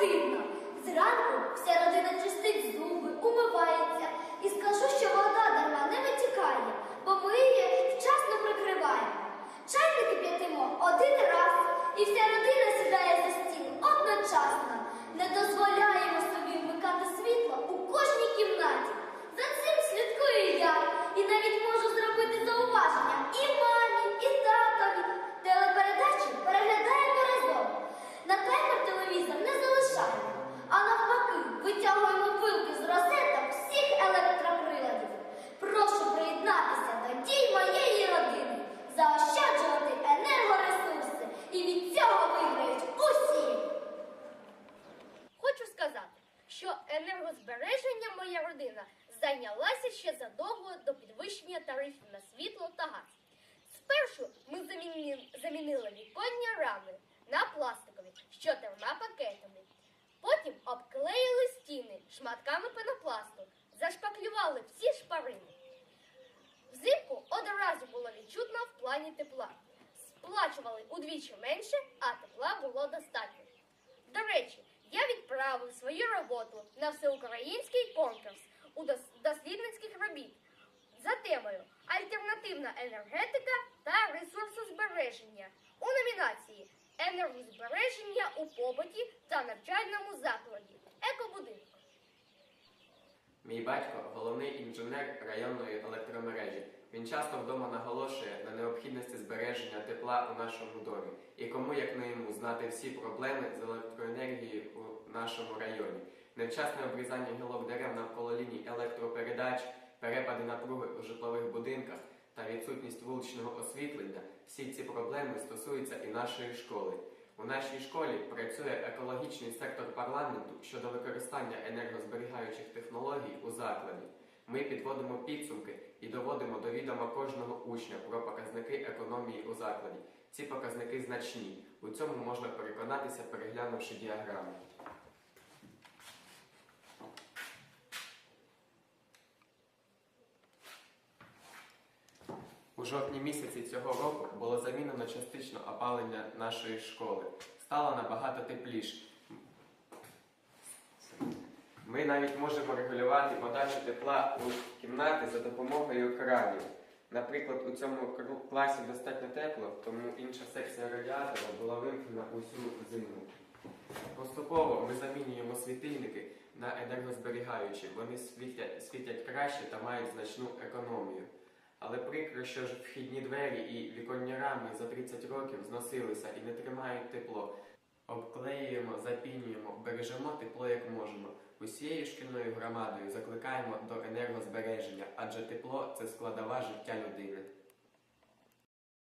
ti. Що енергозбереженням моя родина зайнялася ще задовго до підвищення тарифів на світло та газ. Спершу ми замінили віконні рами на пластикові з чотирма пакетами. Потім обклеїли стіни шматками пенопласту, зашпаклювали всі шпарини. Взимку одразу було відчутно в плані тепла. Сплачували удвічі менше, а тепла було достатньо. До речі, я відправив свою роботу на всеукраїнський конкурс у дослідницьких робіт за темою Альтернативна енергетика та ресурсозбереження у номінації Енергозбереження у побуті та навчальному закладі. Екобудинок. Мій батько головний інженер районної електромережі. Він часто вдома наголошує на необхідності збереження тепла у нашому домі. І кому як не йому знати всі проблеми з електроенергією нашому районі. Невчасне обрізання гілок дерев навколо ліній електропередач, перепади напруги у житлових будинках та відсутність вуличного освітлення. Всі ці проблеми стосуються і нашої школи. У нашій школі працює екологічний сектор парламенту щодо використання енергозберігаючих технологій у закладі. Ми підводимо підсумки і доводимо до відома кожного учня про показники економії у закладі. Ці показники значні. У цьому можна переконатися, переглянувши діаграму. Жовтні місяці цього року було замінено частично опалення нашої школи. Стало набагато тепліше. Ми навіть можемо регулювати подачу тепла у кімнати за допомогою кранів. Наприклад, у цьому класі достатньо тепло, тому інша секція радіатора була вимкнена усю зиму. Поступово ми замінюємо світильники на енергозберігаючі. Вони світять, світять краще та мають значну економію. Але прикро, що ж вхідні двері і віконні рами за 30 років зносилися і не тримають тепло. Обклеюємо, запінюємо, бережемо тепло як можемо. Усією шкільною громадою закликаємо до енергозбереження, адже тепло це складова життя людини.